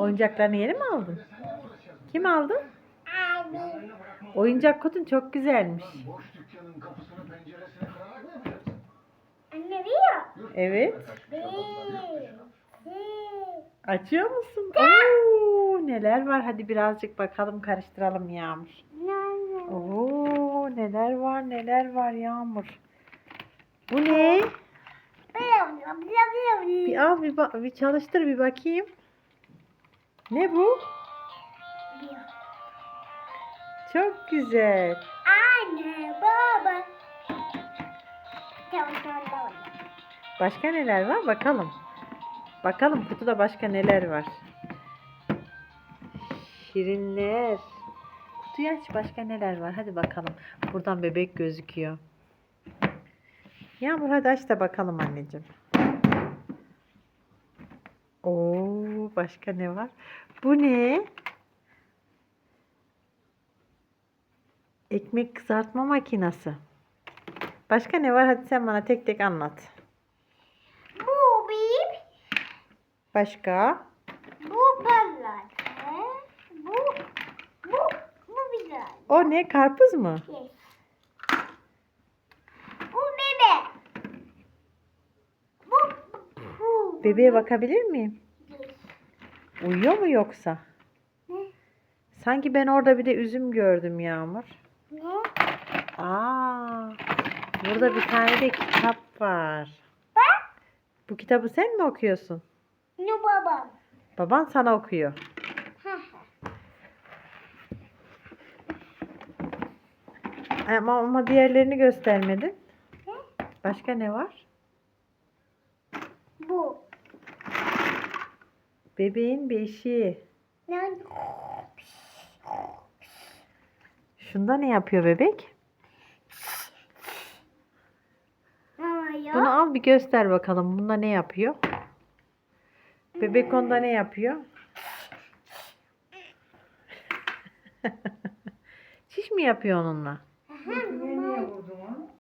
Oyuncaklarını yeni mi aldın? Kim aldı? Abi. Oyuncak kutun çok güzelmiş. Anne biliyor. Evet. Açıyor musun? Oo, neler var? Hadi birazcık bakalım karıştıralım Yağmur. Oo, neler var neler var Yağmur. Bu ne? Bir al bir, ba- bir çalıştır bir bakayım. Ne bu? Çok güzel. Anne baba. Başka neler var bakalım. Bakalım kutuda başka neler var. Şirinler. Kutuyu aç başka neler var hadi bakalım. Buradan bebek gözüküyor. Yağmur hadi aç da bakalım anneciğim. Oo başka ne var? Bu ne? Ekmek kızartma makinesi. Başka ne var? Hadi sen bana tek tek anlat. Bu bir. Başka? Bu balık. Bu. Bu. Bu güzel. O ne? Karpuz mu? Yes. Bu bebe. Bu. Bu. Bebeğe bakabilir miyim? Uyuyor mu yoksa? Sanki ben orada bir de üzüm gördüm Yağmur. Ne? Aa, burada bir tane de kitap var. Bak. Bu kitabı sen mi okuyorsun? Ne babam? Baban sana okuyor. Ama, ama diğerlerini göstermedin. Başka ne var? Bu. Bebeğin beşiği. Ne? Şunda ne yapıyor bebek? Yok. Bunu al bir göster bakalım. Bunda ne yapıyor? Bebek onda ne yapıyor? Şiş mi yapıyor onunla? Aha, bu